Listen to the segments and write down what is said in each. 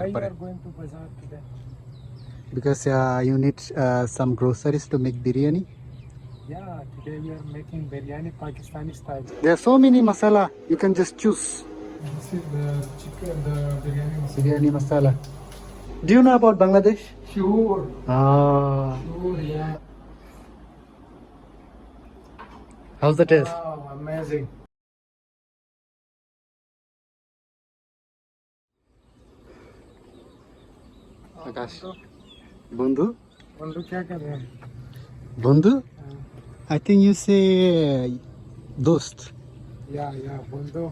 Parpare. Because uh, you need uh, some groceries to make biryani. Yeah, today we are making biryani Pakistani style. There are so many masala. You can just choose. This is the chicken, the biryani masala. Biryani masala. Do you know about Bangladesh? Sure. Ah. Sure, yeah. How's the taste? Wow, amazing. आकाश বন্ধু बंधु क्या कर रहे हैं বন্ধু हाँ, i think you say dost या या बंधु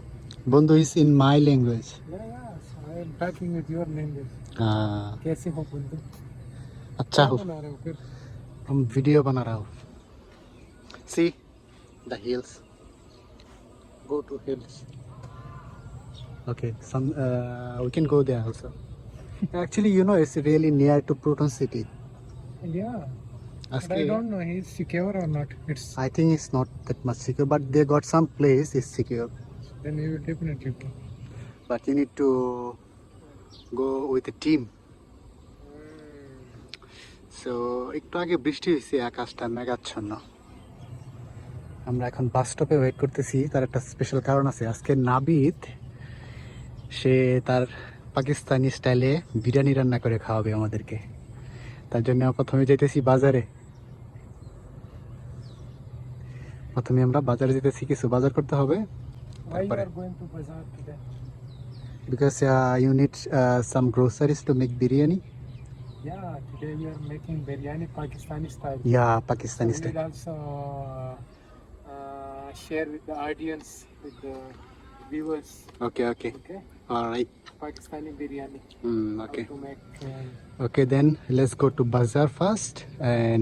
বন্ধু is in my language Yeah, yes, I am talking with your language. ah कैसे हो बंधु अच्छा क्या हो बना रहे हो फिर हम वीडियो बना रहा हूँ see the hills go to hills okay some uh, we can go there also actually you know it's really near to proton city Yeah, but I don't know he's secure or not. It's I think it's not that much secure but they got some place is secure then you will definitely go. but you need to go with a team so একটু আগে বৃষ্টি হয়েছে আকাশটা মেঘাচ্ছন্ন আমরা এখন বাস স্টপে wait করতেছি তার একটা স্পেশাল কারণ আছে আজকে নাবিদ সে তার পাকিস্তানি স্টাইলে বিরিয়ানি রান্না করে খাওয়াবে আমাদেরকে। তার জন্য প্রথমে যেতেছি বাজারে। প্রথমে আমরা বাজারে যেতেছি কিছু বাজার করতে হবে। Because you need some groceries to make biryani okay okay alright Pakistani biryani. Okay How make. Uh, Okay, then let's go to bazaar first and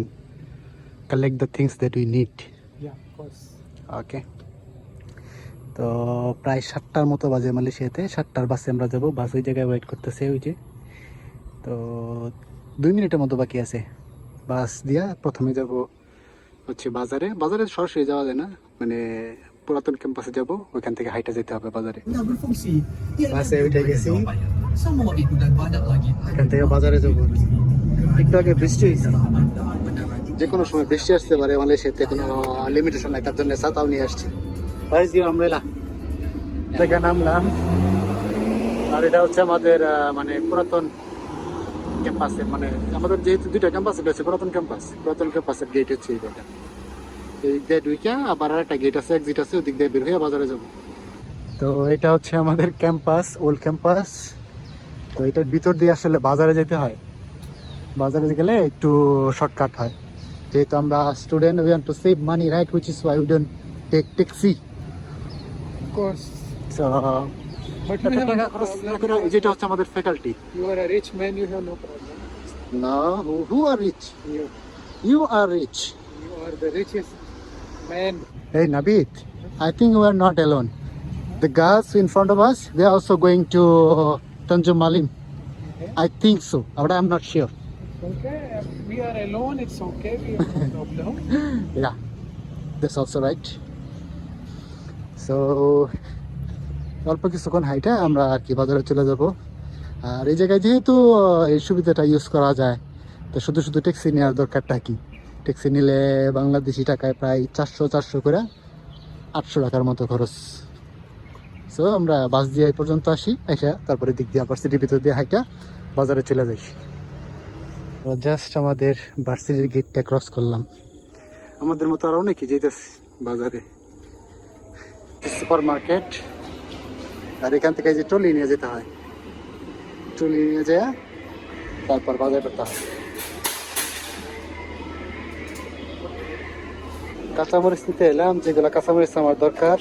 collect the things that we need. yeah, of course. Okay. তো প্রায় সাতটার মতো বাজে মালয়েশিয়াতে সাতটার বাসে আমরা যাব বাস ওই জায়গায় ওয়েট করতেছে ওই যে তো দুই মিনিটের মতো বাকি আছে বাস দিয়া প্রথমে যাব হচ্ছে বাজারে বাজারে সরাসরি যাওয়া যায় না মানে পুরাতন ক্যাম্পাসে যাব ওইখান থেকে হাইটা যেতে হবে বাজারে। Dan banyak lagi. এখান থেকে বাজারে যাব। একটু আগে বৃষ্টি হয়েছে। যে কোনো সময় বৃষ্টি আসতে পারে মালয়েশিয়াতে কোনো লিমিটেশন নাই তার জন্য ছাতাও নিয়ে আসছি। ভাইজ ইউ আমরেলা নামলাম। আর এটা হচ্ছে আমাদের মানে পুরাতন ক্যাম্পাসে মানে আমাদের যেহেতু দুইটা ক্যাম্পাস রয়েছে পুরাতন ক্যাম্পাস। পুরাতন ক্যাম্পাসের গেট হচ্ছে এই জায়গা এই দিক দিয়ে ঢুইকা আবার আর একটা গেট আছে এক্সিট আছে ওদিক দিয়ে বের হয়ে বাজারে যাব। তো এটা হচ্ছে আমাদের ক্যাম্পাস ওল্ড ক্যাম্পাস তো এটার ভিতর দিয়ে আসলে বাজারে যেতে হয়। বাজারে গেলে একটু শর্টকাট হয়। যেহেতু আমরা student we to save money right which is why we don't take taxi. যেটা হচ্ছে আমাদের ফ্যাকাল্টি না who are rich you are rich you are the richest man. Hey Nabit, I think we are not alone. The girls in front of us, they are also going to Tanjung Malim. Okay. I think so, but I'm not sure. Okay, we are alone, it's okay, we have no problem. Yeah, that's also right. So, অল্প কিছুক্ষণ হাইটে আমরা আর কি বাজারে চলে যাব আর এই জায়গায় যেহেতু এই সুবিধাটা ইউজ করা যায় তো শুধু শুধু ট্যাক্সি নেওয়ার দরকারটা কি ট্যাক্সি নিলে বাংলাদেশি টাকায় প্রায় চারশো চারশো করে আটশো টাকার মতো খরচ। সো আমরা বাস দিয়ে পর্যন্ত আসি এসে তারপরে দিক দিয়ে ভার্সিটির ভিতর দিয়ে হাইটা বাজারে চলে যাই। জাস্ট আমাদের ভার্সিটির গেটটা ক্রস করলাম। আমাদের মতো আরও অনেকে যেতেছে বাজারে। সুপার মার্কেট আর এখান থেকে যে ট্রলি নিয়ে যেতে হয়। ট্রলি নিয়ে যায় তারপর বাজার করতে হয়। কাঁচামরিচ নিতে এলাম যেগুলো কাঁচামরিচ আমার দরকার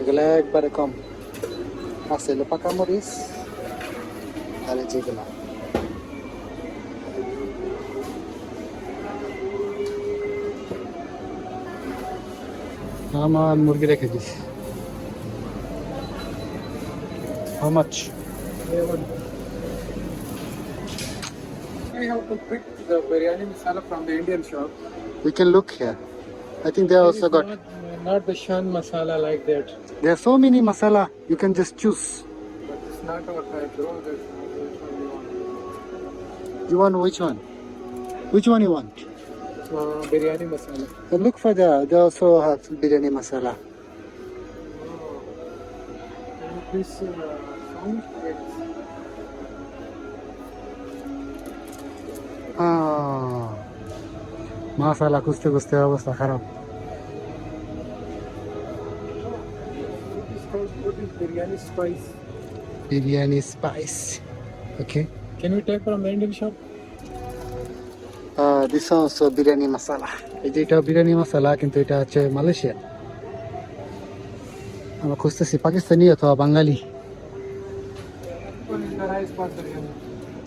এগুলো একবারে কম আছে হলো পাকা মরিচ আর এই যেগুলো আমার মুরগি রেখে this how much I have to pick the biryani masala from the Indian shop. we can look here i think they also got not, not the shan masala like that. there are so many masala you can just choose But it's not our type, bro. That's not our type. You want which one? Which one you want? Uh, biryani masala. Uh, look for the, they also have biryani masala. Can you please uh, sound? মাসালা খুঁজতে খুঁজতে অবস্থা খারাপ. Biryani spice okay Can we take from Indian shop? This also biryani masala এই যে এটা বিরিয়ানি মশালা কিন্তু এটা হচ্ছে মালয়েশিয়া আমরা খুঁজতেছি পাকিস্তানি অথবা Bengali?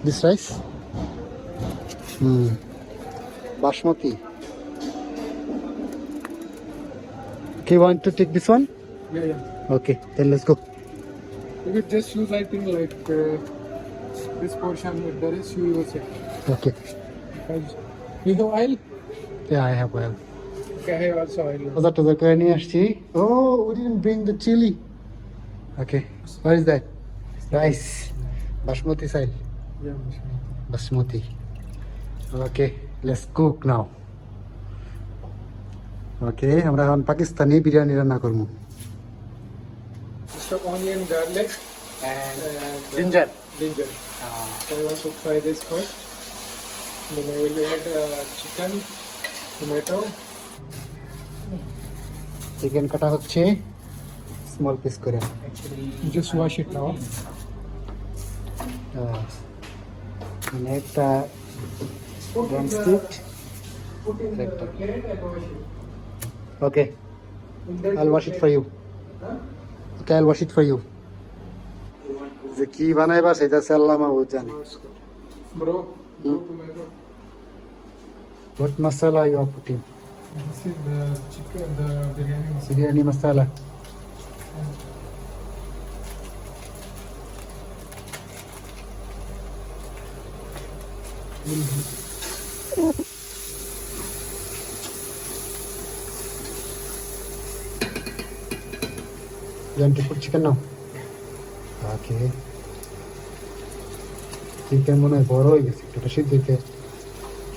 This rice hmm basmati Okay, want to take this one? Yeah, yeah. Okay, then let's go. You could just use, I think, like uh, this portion with the rest you use it. Okay. Because you have oil? Yeah, I have well. Okay, I have also oil. বাজার টাজার করে নিয়ে আসছি ও we didn't bring the chili okay what is that rice basmati style Yeah, Mashma. basmati okay Let's cook now okay আমরা এখন পাকিস্তানি বিরিয়ানি রান্না করব onion, garlic, and uh, Ginger. Ginger. So I want to fry this first. Then I will add uh, chicken, tomato. Chicken কাটা হচ্ছে small piece করে wash it now. আহ, মানে একটা ড্রামস্টিক একটা ওকে I'll wash it for you. Okay, I'll wash it for you. যে কি বানাইবা সেটা হচ্ছে আল্লাহ মাহবুদ জানে Bro, Hmm. tomato. What masala you are putting? This is the chicken, the biryani masala. Biryani masala. You Want to put chicken now? Okay. Chicken মনে হয় বড় হয়ে গেছে এটা সিদ্ধ হইতে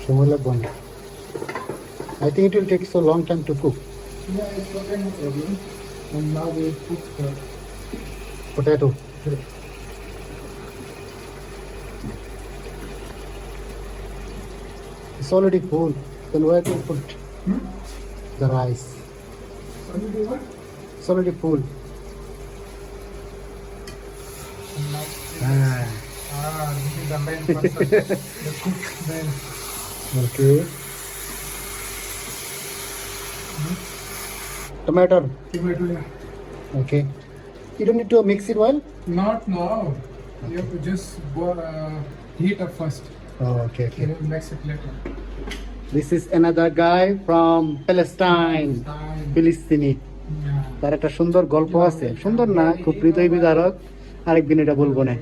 সময় লাগবে না I think it will take so long time to cook. Yeah, it's okay, no problem. And now we put the Potato. It's already full. Then where to put the rice? What do you do what? It's already full. Ah, ah, this is the main person, the cook man. okay. Tomato. Tomato, yeah. Okay. You don't need to mix it well. Not now. You have to just bo- uh, heat up first. Oh, okay, okay. Mix it later. This is another guy from Palestine. Yeah. তার একটা সুন্দর গল্প আছে সুন্দর না খুব হৃদয় বিদারক আরেকদিন এটা বলব না.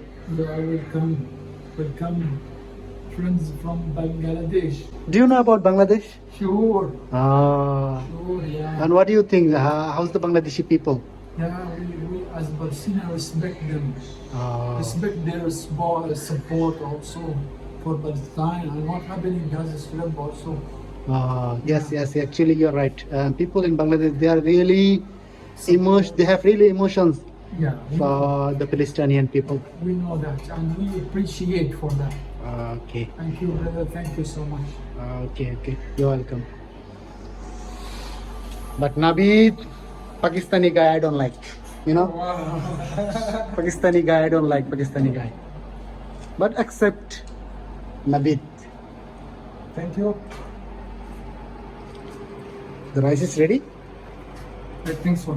Friends from Bangladesh. Do you know about Bangladesh? Sure. Ah. Sure. Yeah. And what do you think? How, how's the Bangladeshi people? Yeah. We, we as Barsina respect them. Ah. Respect their small support also for Palestine and what happened in Gaza Strip also. Ah, yes, yes. Actually, you're right. Um, people in Bangladesh, they are really emotion. They have really emotions Yeah. For the Palestinian people. we know that and we appreciate for that. Ah, okay. Thank you, brother. Thank you so much. Ah, okay, okay. You're welcome. But Nabil, Pakistani guy, I don't like. You know, Wow. Pakistani guy, I don't like Pakistani guy. But accept Nabil. Thank you. The rice is ready. I think so.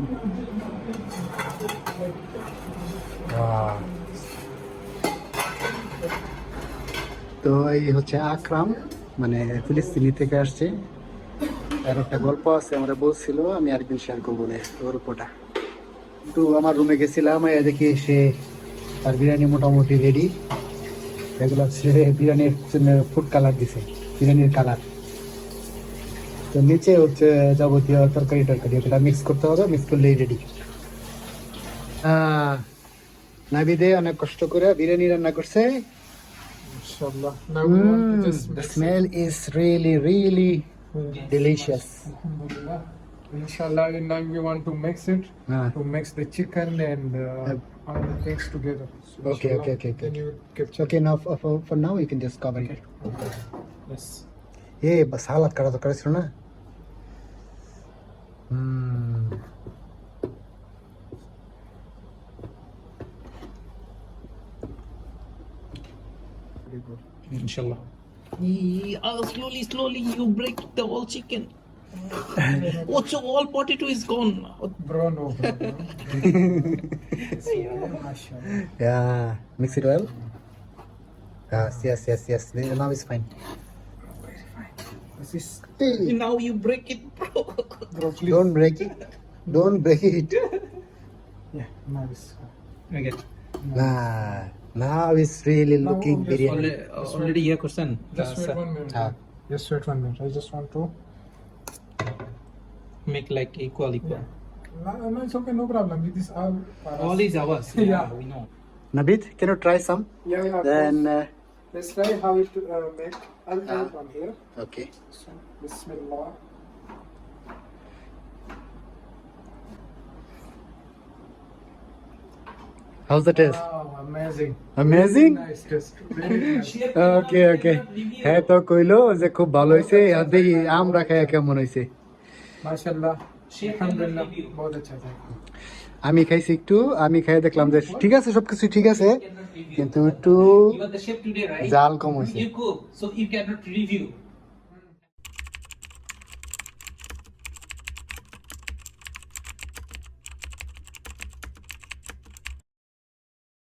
তো এই হচ্ছে আকরাম মানে ফিলিস্তিনি থেকে আসছে আর একটা গল্প আছে আমরা বলছিল আমি আরেকদিন শেয়ার করব না গল্পটা তো আমার রুমে গেছিলাম দেখি সে তার বিরিয়ানি মোটামুটি রেডি এগুলো ছেড়ে বিরিয়ানির পিছনে ফুড কালার দিছে বিরিয়ানির কালার তো নিচে হচ্ছে যাবতীয় তরকারি টরকারি এগুলা মিক্স করতে হবে মিক্স করলেই রেডি নাবিদে অনেক কষ্ট করে বিরিয়ানি রান্না করছে। Smell is really really delicious ইনশাআল্লাহ ইন Naim you want to mix it to all the things together. So Okay, okay, okay, okay, okay. now for for capture. Okay ನಾವು ಫಾರ್ ನಾವು ಯು Yes. Hey, ಸಾಲ ಕಡೋದು karado hmm Very. Inshallah. Yeah, slowly, slowly, you break the whole chicken oh, so all potato is gone. Bro, no, bro. no. Yeah, mix it well. Yes, yes, yes, yes. Then Now it's fine. This is, Now you break it, bro. bro, please. Don't break it. Don't break it. Yeah, now it's. Okay. Nah, now it's really Now looking this biryani. Already, uh, already here question. Just wait one minute. Ah. Just wait one minute. I just want to. Make like equal, equal. No, no, it's okay, no problem. It is all. for us. All is ours. Yeah. we know. Nabit, can you try some? Yeah, yeah. of Then, course. uh, Let's try how it uh, make. I'll try Ah. it from here. okay. So, Bismillah. How's the taste? Wow, amazing. Amazing? Nice taste. Very nice. ওকে ওকে হ্যাঁ তো কইলো যে খুব ভালো হয়েছে আর দেখি আমরা খাইয়া কেমন হয়েছে আমি খাইছি একটু আমি খাই দেখলাম যে ঠিক আছে সবকিছু ঠিক আছে কিন্তু একটু জাল কম হয়েছে